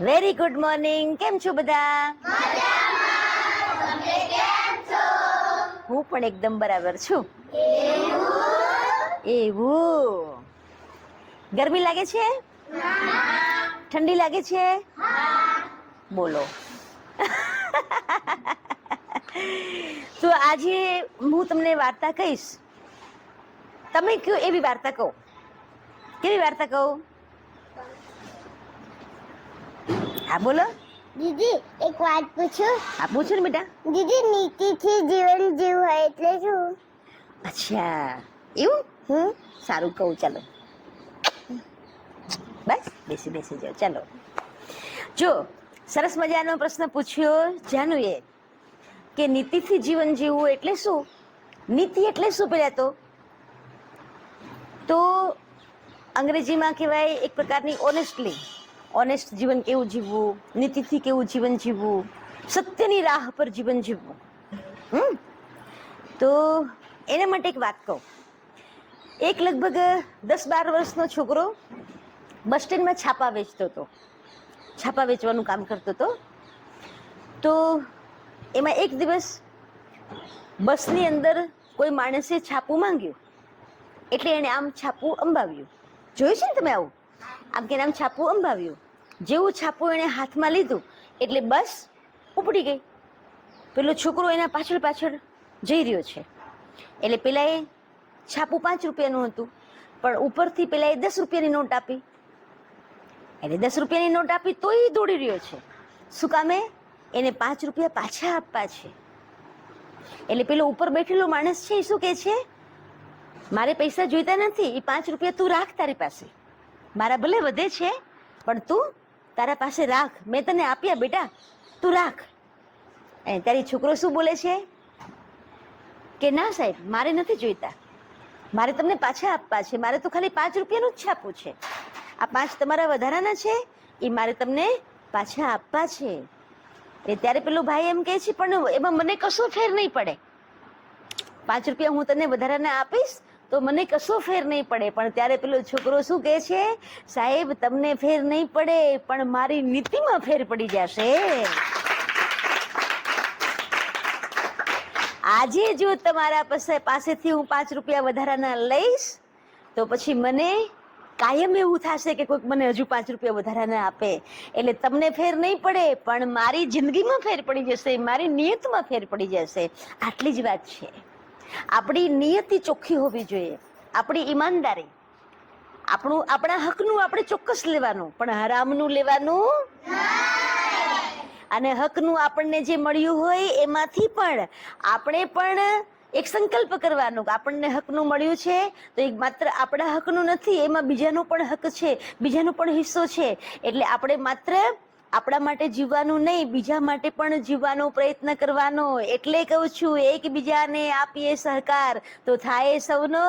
Very good morning કેમ છો બધા? હું પણ એકદમ બરાબર છું. એવું. ગરમી લાગે છે? ઠંડી લાગે છે? બોલો. તો આજે હું તમને વાર્તા કહીશ. તમે કયો એવી વાર્તા કહો. કેવી વાર્તા કહું? હા બોલો. દીદી એક વાત પૂછું? હા પૂછો ને બેટા. દીદી નીતિથી જીવન જીવ હોય એટલે શું? અચ્છા એવું? હમ. સારું કહું ચાલો. બસ બેસી બેસી જાઓ. ચાલો. જો સરસ મજાનો પ્રશ્ન પૂછ્યો જાનુએ કે નીતિથી જીવન જીવવું એટલે શું? નીતિ એટલે શું પેલા તો? તો અંગ્રેજીમાં કહેવાય એક પ્રકારની ઓનેસ્ટલી ઓનેસ્ટ જીવન કેવું જીવવું? નીતિથી કેવું જીવન જીવવું? સત્યની રાહ પર જીવન જીવવું. હમ? તો એના માટે એક વાત કહું. એક લગભગ દસ બાર વર્ષનો છોકરો બસ સ્ટેન્ડમાં છાપા વેચતો હતો. છાપા વેચવાનું કામ કરતો હતો. તો એમાં એક દિવસ બસની અંદર કોઈ માણસે છાપું માંગ્યું. એટલે એણે આમ છાપું અંબાવ્યું. જોયું છે ને તમે આવું? આમ કે આમ છાપું અંબાવ્યું. જેવું છાપું એણે હાથમાં લીધું, એટલે બસ ઉપડી ગઈ. પેલો છોકરો એના પાછળ પાછળ જઈ રહ્યો છે. એટલે પેલાએ છાપું પાંચ રૂપિયાનું હતું, પણ ઉપરથી પેલાએ દસ રૂપિયાની નોટ આપી. એટલે દસ રૂપિયાની નોટ આપી તોય દોડી રહ્યો છે. શું કામે? એને પાંચ રૂપિયા પાછા આપવા છે. એટલે પેલો ઉપર બેઠેલો માણસ છે એ શું કહે છે? મારે પૈસા જોઈતા નથી, એ પાંચ રૂપિયા તું રાખ તારી પાસે. મારા ભલે વધે છે, પણ તું તારા પાસે રાખ. મેં તને આપ્યા બેટા, તું રાખ. અને તારી છોકરો શું બોલે છે? કે ના સાહેબ, મારે નથી જોઈતા. મારે તમને પાછા આપવા છે. મારે તો ખાલી પાંચ રૂપિયાનું જ છાપવું છે. આ પાંચ તમારા વધારાના છે, એ મારે તમને પાછા આપવા છે. એ ત્યારે પેલો ભાઈ એમ કહે છે, પણ એમાં મને કશો ફેર નહીં પડે. પાંચ રૂપિયા હું તને વધારાના આપીશ તો મને કશો ફેર નહીં પડે, પણ ત્યારે પેલો છોકરો શું કહે છે? સાહેબ, તમને ફેર નહીં પડે, પણ મારી નીતિમાં ફેર પડી જશે. આજે જો તમારા પાસે પાસેથી હું પાંચ રૂપિયા વધારાના લઈશ, તો પછી મને કાયમ એવું થશે કે કોઈક મને હજુ પાંચ રૂપિયા વધારાના આપે. એટલે તમને ફેર નહીં પડે, પણ મારી જિંદગીમાં ફેર પડી જશે, મારી નિયતમાં ફેર પડી જશે. આટલી જ વાત છે. આપણી નિયતિ ચોખ્ખી હોવી જોઈએ. આપણી ઈમાનદારી. આપણું, આપણા હકનું આપણે ચોક્કસ લેવાનું. પણ હરામનું લેવાનું અને હકનું આપણને જે મળ્યું હોય એમાંથી પણ આપણે પણ એક સંકલ્પ કરવાનો કે આપણને હકનું મળ્યું છે, તો એ માત્ર આપણા હકનું નથી, એમાં બીજાનો પણ હક છે, બીજાનો પણ હિસ્સો છે. એટલે આપણે માત્ર આપણા માટે જીવવાનું નહીં, બીજા માટે પણ જીવવાનો પ્રયત્ન કરવાનો. એટલે કહું છું, એકબીજાને આપીએ સહકાર. તો થાય સૌનો